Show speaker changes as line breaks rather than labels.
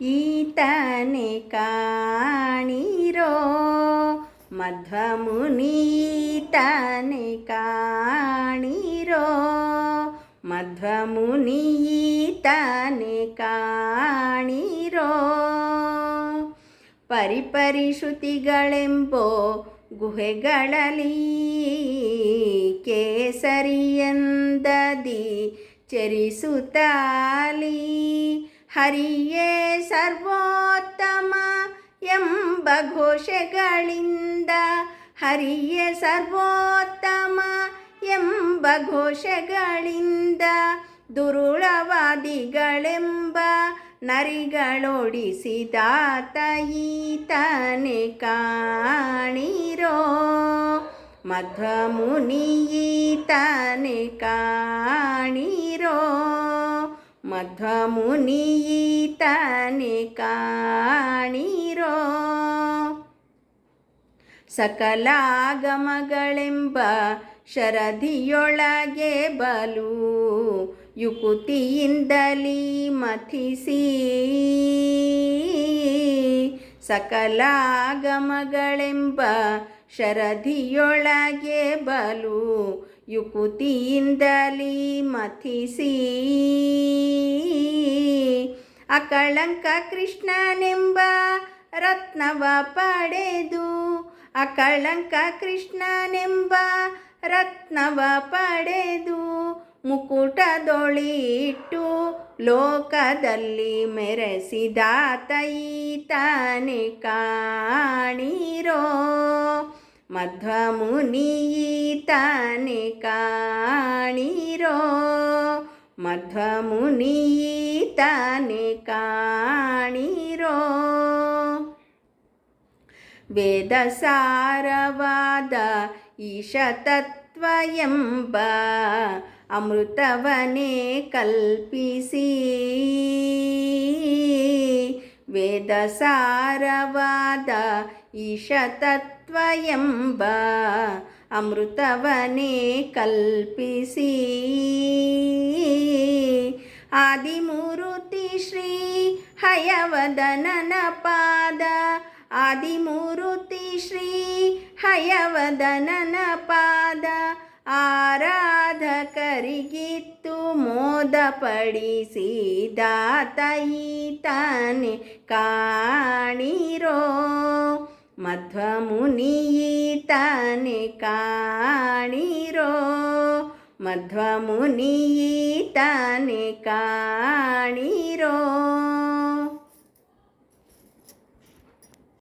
ಈತನೆ ಕಾಣಿರೋ ಮಧ್ವಮುನಿ ಈತನೆ ಕಾಣಿರೋ ಮಧ್ವಮುನಿ ಈತನೆ ಕಾಣಿರೋ ಪರಿಪರಿಶ್ರುತಿಗಳೆಂಬೋ ಗುಹೆಗಳಲ್ಲಿ ಕೇಸರಿಯಂದದಿ ಚರಿಸುತ್ತಾಲಿ ಹರಿಯೇ ಸರ್ವೋತ್ತಮ ಎಂಬ ಘೋಷಗಳಿಂದ ಹರಿಯೇ ಸರ್ವೋತ್ತಮ ಎಂಬ ಘೋಷಗಳಿಂದ ದುರುಳವಾದಿಗಳೆಂಬ ನರಿಗಳೊಡಿಸಿದಾತ ತೈತನೆ ಕಾಣಿರೋ ಮಧ್ವಮುನಿ ಈತನೆ ಕಾಣಿರೋ ಮಧ್ವಮುನಿ ಈತನೆ ಕಾಣಿರೋ ಸಕಲಾಗಮಗಳೆಂಬ ಶರದಿಯೊಳಗೆ ಬಲು ಯುಕುತಿಯಿಂದಲೀ ಮಥಿಸಿ ಸಕಲಾಗಮಗಳೆಂಬ ಶರದಿಯೊಳಗೆ ಬಲು ಯುಕುತಿಯಿಂದಲಿ ಮಥಿಸಿ. ಅಕಳಂಕ ಕೃಷ್ಣನೆಂಬ ರತ್ನವ ಪಡೆದು ಅಕಳಂಕ ಕೃಷ್ಣನೆಂಬ ರತ್ನವ ಪಡೆದು ಮುಕುಟದೊಳಿಟ್ಟು ಲೋಕದಲ್ಲಿ ಮೆರೆಸಿದಾತ ಈತನೆ ಕಾಣಿರೋ ಮಧ್ವಮುನಿ ಈತನೆ ಕಾಣಿರೋ ಮಧ್ವಮುನಿ ಈತನೆ ಕಾಣಿರೋ ವೇದ ಸಾರವಾದ ಈಶತತ್ವ ಎಂಬ ಅಮೃತವನೇ ಕಲ್ಪಿಸಿ. ವೇದ ಸಾರವಾದ ಈಶತತ್ವ ಎಂಬ ಅಮೃತವನೇ ಕಲ್ಪಿಸಿ. ಆದಿಮೂರುತಿ ಶ್ರೀ ಹಯವದನನ ಪಾದ. ಆದಿಮೂರುತಿ ಶ್ರೀ ಹಯವದನನ ಪಾದ. ಆರಾಧಕರಿಗಿತ್ತು ಮೋದ ಪಡಿಸಿ ದಾತೈತಾನೆ ಕಾಣಿರೋ ಮಧ್ವ ಮುನಿಯೀತಾನೆ ಕಾಣಿರೋ ಮಧ್ವ ಮುನಿಯೀತಾನೆ ಕಾಣಿರೋ